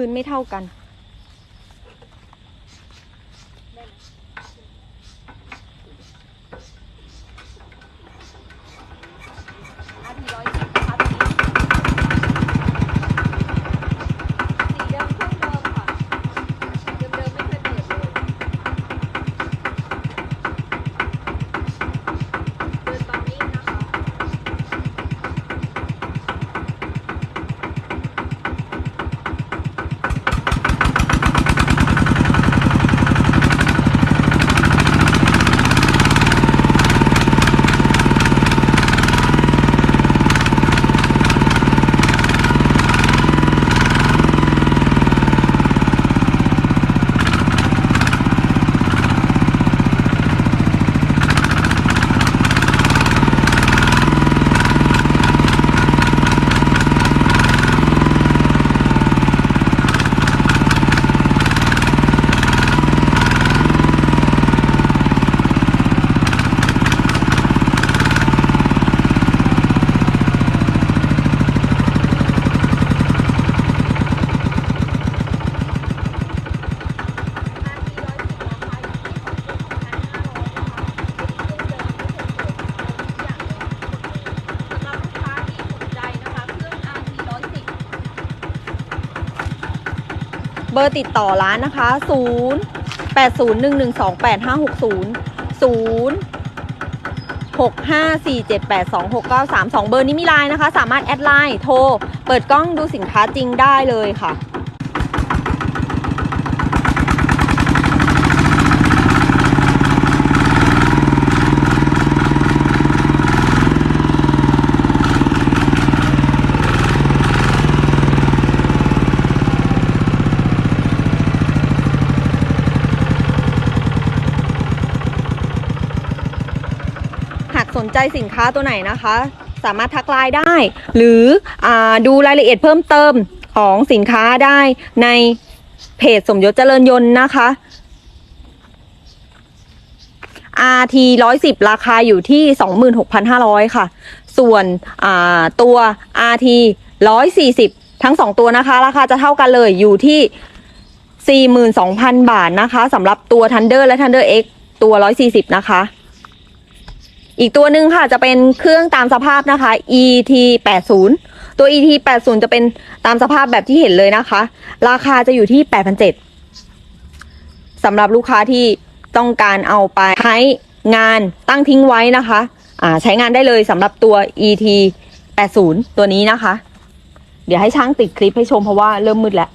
พื้นไม่เท่ากัน อาทีร้อยสิบนะคะตัวนี้สีเดิมเครื่องเดิมค่ะ เดิมเดิมๆไม่เคยเปิดเลย เดินตอนนี้นะคะ เบอร์ติดต่อร้านนะคะ 0 8 0 1 1 2 8 5 6 0 0 6 5 4 7 8 2 6 9 3 2 เบอร์นี้มีไลน์นะคะ สามารถแอดไลน์โทร เปิดกล้องดูสินค้าจริงได้เลยค่ะ นใจสินค้าตัวไหนนะคะ สามารถทักไลน์ได้ หรืออดูรายละเอียดเพิ่มเติมของสินค้าได้ในเพจสมยศเจริญยนต์นะคะ RT 110 ราคาอยู่ที่ 26,500 ค่ะ ส่วนตัว RT 140 ทั้ง 2 ตัวนะคะ ราคาจะเท่ากันเลยอยู่ที่ 42,000 บาทนะคะสำหรับตัว Thunder และ Thunder X ตัว 140 นะคะ อีกตัวหนึ่งค่ะจะเป็นเครื่องตามสภาพนะคะ ET 80ตัว ET 80จะเป็นตามสภาพแบบที่เห็นเลยนะคะ ราคาจะอยู่ที่8,700สำหรับลูกค้าที่ต้องการเอาไปใช้งานตั้งทิ้งไว้นะคะอ่าใช้งานได้เลยสำหรับตัว ET 80ตัวนี้นะคะ เดี๋ยวให้ช่างติดคลิปให้ชมเพราะว่าเริ่มมืดแล้ว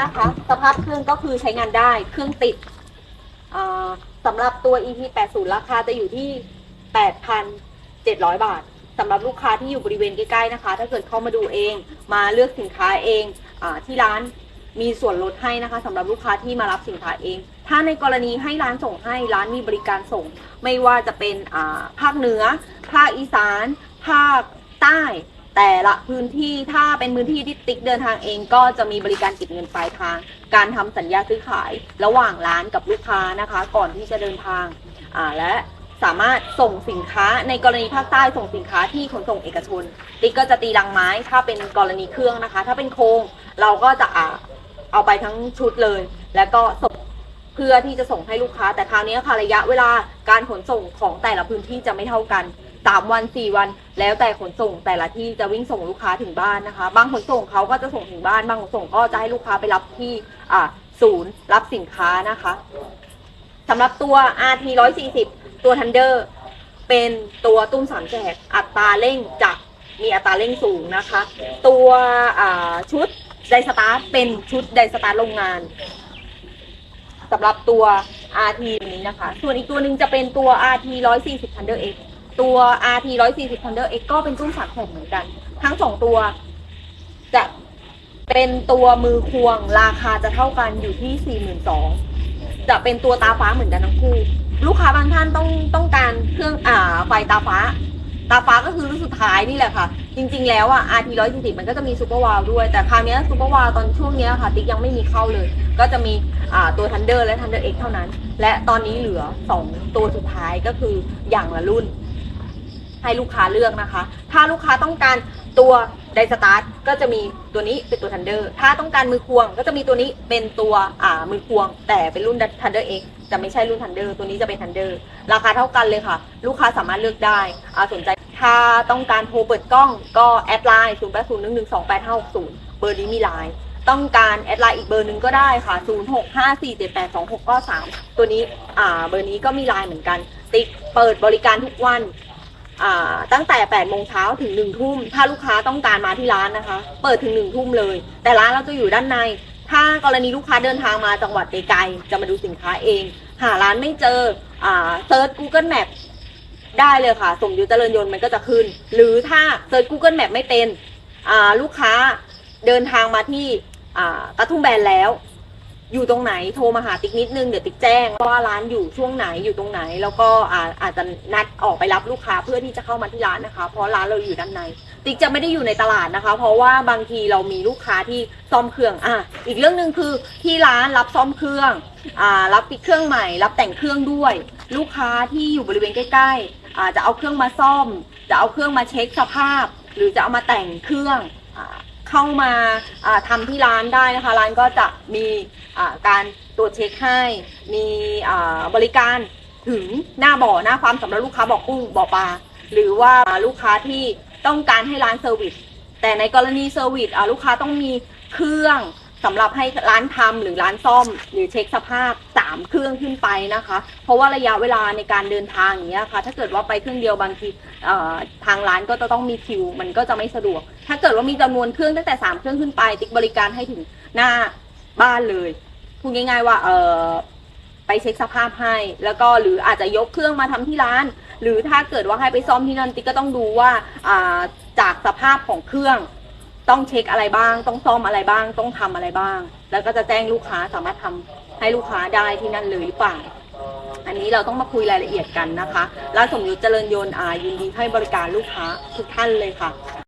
นะคะ สภาพเครื่องก็คือใช้งานได้ เครื่องติดสำหรับตัว EP 80ราคาจะอยู่ที่ 8,700 บาทสำหรับลูกค้าที่อยู่บริเวณใกล้ๆนะคะ ถ้าเกิดเข้ามาดูเอง มาเลือกสินค้าเองอที่ร้านมีส่วนลดให้นะคะสำหรับลูกค้าที่มารับสินค้าเอง ถ้าในกรณีให้ร้านส่งให้ร้านมีบริการส่ง ไม่ว่าจะเป็นภาคเหนือ ภาคอีสาน ภาคใต้ แต่ละพื้นที่ถ้าเป็นพื้นที่ที่ติ๊กเดินทางเองก็จะมีบริการเก็บเงินปลายทาง การทำสัญญาซื้อขายระหว่างร้านกับลูกค้านะคะ ก่อนที่จะเดินทางอ่าและสามารถส่งสินค้าในกรณีภาคใต้ส่งสินค้าที่ขนส่งเอกชน ติ๊กก็จะตีลังไม้ถ้าเป็นกรณีเครื่องนะคะ ถ้าเป็นโครงเราก็จะอ่าเอาไปทั้งชุดเลย แล้วก็ส่งเพื่อที่จะส่งให้ลูกค้า แต่คราวนี้ค่ะระยะเวลาการขนส่งของแต่ละพื้นที่จะไม่เท่ากัน สามวันสี่วัน แล้วแต่ขนส่งแต่ละที่จะวิ่งส่งลูกค้าถึงบ้านนะคะ บางขนส่งเขาก็จะส่งถึงบ้าน บางขนส่งก็จะให้ลูกค้าไปรับที่อ่าศูนย์รับสินค้านะคะสำหรับตัว RT 140 ตัว Thunder เป็นตัวตุ้มสามแจกอัตราเร่งจะมีอัตราเร่งสูงนะคะ ตัวชุดไดสตาร์ทเป็นชุดไดสตาร์ทโรงงานสำหรับตัว RT นี้นะคะ ส่วนอีกตัวหนึ่งจะเป็นตัว RT 140 Thunder X ตัว RT 140 Thunder X ก็เป็นตู้สามแผ่นเหมือนกัน ทั้งสองตัว จะเป็นตัวมือควงราคาจะเท่ากันอยู่ที่ 42,000จะเป็นตัวตาฟ้าเหมือนกันทั้งคู่ ลูกค้าบางท่านต้องต้องการเครื่องอ่าไฟตาฟ้า ตาฟ้าก็คือรุ่นสุดท้ายนี่แหละค่ะ จริง ๆ แล้วอะ RT 140 มันก็จะมีซูเปอร์วาลด้วย แต่คราวนี้ซูเปอร์วาลตอนช่วงนี้ค่ะติ๊กยังไม่มีเข้าเลย ก็จะมีอ่าตัว Thunder และ Thunder X เท่านั้น และตอนนี้เหลือ 2 ตัวสุดท้ายก็คืออย่างละรุ่น ให้ลูกค้าเลือกนะคะ ถ้าลูกค้าต้องการตัวไดสตาร์ทก็จะมีตัวนี้เป็นตัว Thunder ถ้าต้องการมือควงก็จะมีตัวนี้เป็นตัวอ่ามือควง แต่เป็นรุ่น Thunder X จะไม่ใช่รุ่น Thunder ตัวนี้จะเป็น Thunder ราคาเท่ากันเลยค่ะ ลูกค้าสามารถเลือกได้อ่าสนใจถ้าต้องการโทรเปิดกล้องก็แอดไลน์0 8 0 1 1 2 8 5 6 0เบอร์นี้มีไลน์ต้องการแอดไลน์อีกเบอร์หนึ่งก็ได้ค่ะ 0 6 5 4 7 8 2 6 9 3 ตัวนี้อ่าเบอร์นี้ก็มีไลน์เหมือนกัน ติ๊กเปิดบริการทุกวัน ตั้งแต่8โมงเช้าถึง1ทุ่ม ถ้าลูกค้าต้องการมาที่ร้านนะคะ เปิดถึง1ทุ่มเลย แต่ร้านเราจะอยู่ด้านใน ถ้ากรณีลูกค้าเดินทางมาจังหวัดไกลๆ จะมาดูสินค้าเอง หาร้านไม่เจอเซิร์ช Google Map ได้เลยค่ะ สมยุทธเจริญยนต์มันก็จะขึ้น หรือถ้าเซิร์ช Google Map ไม่เป็นลูกค้าเดินทางมาที่กระทุ่มแบนแล้ว อยู่ตรงไหนโทรมาหาติ๊กนิดนึงเดี๋ยวติ๊กแจ้งว่าร้านอยู่ช่วงไหนอยู่ตรงไหน แล้วก็อาอาจจะนัดออกไปรับลูกค้าเพื่อที่จะเข้ามาที่ร้านนะคะ เพราะร้านเราอยู่ด้านใน ติ๊กจะไม่ได้อยู่ในตลาดนะคะ เพราะว่าบางทีเรามีลูกค้าที่ซ่อมเครื่องอะอีกเรื่องหนึ่งคือที่ร้านรับซ่อมเครื่องอ่ารับติดเครื่องใหม่ รับแต่งเครื่องด้วย ลูกค้าที่อยู่บริเวณใกล้ๆอ่าจะเอาเครื่องมาซ่อม จะเอาเครื่องมาเช็คสภาพ หรือจะเอามาแต่งเครื่องอ่า เข้ามาทำทำที่ร้านได้นะคะร้านก็จะมีการตรวจเช็คให้ มีบริการถึงหน้าบ่อหน้าความสำหรับลูกค้าบ่อกุ้งบ่อปลาหรือว่าลูกค้าที่ต้องการให้ร้านเซอร์วิสแต่ในกรณีเซอร์วิสลูกค้าต้องมีเครื่อง สำหรับให้ร้านทำหรือร้านซ่อม หรือเช็คสภาพ3เครื่องขึ้นไปนะคะ เพราะว่าระยะเวลาในการเดินทางอย่างเงี้ยค่ะถ้าเกิดว่าไปเครื่องเดียวบางทีทางร้านก็จะต้องมีคิว มันก็จะไม่สะดวก ถ้าเกิดว่ามีจำนวนเครื่องตั้งแต่3เครื่องขึ้นไป ติ๊กบริการให้ถึงหน้าบ้านเลยพูดง่าย ๆ ว่าเออไปเช็คสภาพให้ แล้วก็หรืออาจจะยกเครื่องมาทำที่ร้าน หรือถ้าเกิดว่าให้ไปซ่อมที่นั่นติ๊กก็ต้องดูว่าจากสภาพของเครื่อง ต้องเช็คอะไรบ้าง ต้องซ่อมอะไรบ้าง ต้องทำอะไรบ้าง แล้วก็จะแจ้งลูกค้าสามารถทำให้ลูกค้าได้ที่นั่นเลยหรือเปล่า อันนี้เราต้องมาคุยรายละเอียดกันนะคะร้านสมยุทธเจริญยนต์อายินดีให้บริการลูกค้าทุกท่านเลยค่ะ